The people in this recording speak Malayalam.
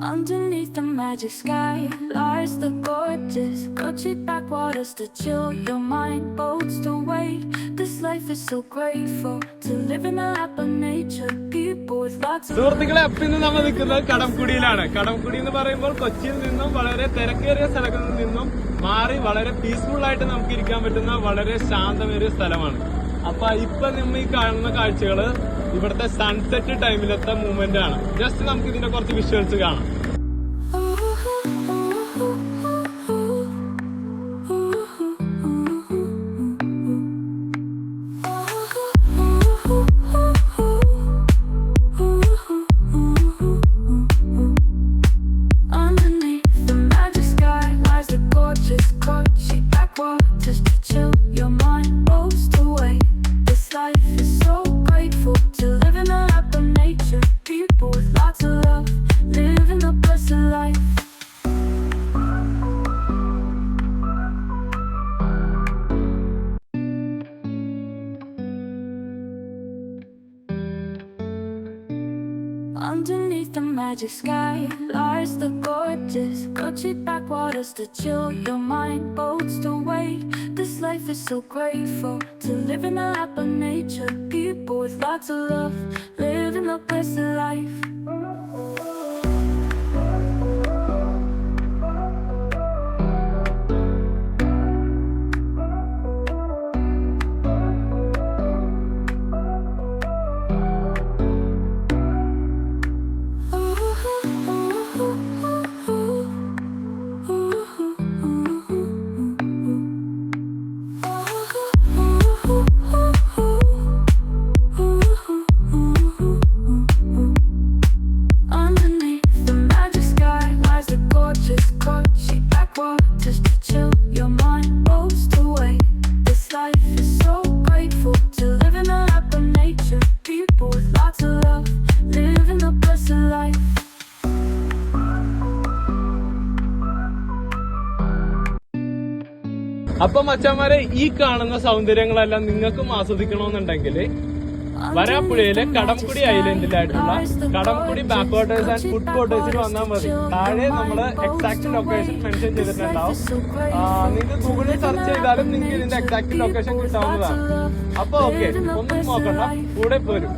Underneath the magic sky lies the gorgeous Gucci backwaters to chill your mind boats to wait This life is so grateful to live in the lap of nature People with lots of സുഹൃത്തുക്കളെ അപ്പൊ ഇന്ന് നമ്മൾ നിൽക്കുന്നത് കടംകുടിയിലാണ് കടംകുടി എന്ന് പറയുമ്പോൾ കൊച്ചിയിൽ നിന്നും വളരെ തിരക്കേറിയ സ്ഥലങ്ങളിൽ നിന്നും മാറി വളരെ പീസ്ഫുൾ ആയിട്ട് നമുക്ക് ഇരിക്കാൻ പറ്റുന്ന വളരെ ശാന്തമേറിയ സ്ഥലമാണ് അപ്പൊ ഇപ്പൊ നമ്മൾ ഈ കാണുന്ന കാഴ്ചകൾ ഇവിടുത്തെ സൺസെറ്റ് ടൈമിലത്തെ മൂവ്മെന്റ് ആണ്. ജസ്റ്റ് നമുക്ക് ഇതിന്റെ കുറച്ച് വിഷ്വൽസ് കാണാം. Underneath the magic sky lies the gorgeous Kochi backwaters to chill your mind boats to wait. This life is so grateful to live in the lap of nature. People with lots of love, living the blessed life. അപ്പൊ മച്ചാമാരെ ഈ കാണുന്ന സൗന്ദര്യങ്ങളെല്ലാം നിങ്ങൾക്കും ആസ്വദിക്കണമെന്നുണ്ടെങ്കിൽ വരാപ്പുഴയിലെ Kadamakudy ഐലൻഡിലായിട്ടുള്ള Kadamakudy back waters and food വാട്ടേഴ്സിൽ വന്നാൽ മതി. താഴെ നമ്മൾ എക്സാക്ട് ലൊക്കേഷൻ മെൻഷൻ ചെയ്തിട്ടുണ്ടാവും. നിങ്ങൾ ഗൂഗിളിൽ സെർച്ച് ചെയ്താലും നിങ്ങൾക്ക് ഇതിന്റെ എക്സാക്ട് ലൊക്കേഷൻ കിട്ടാവുന്നതാണ്. അപ്പൊ ഓക്കെ ഒന്നും നോക്കണ്ട കൂടെ പോരും.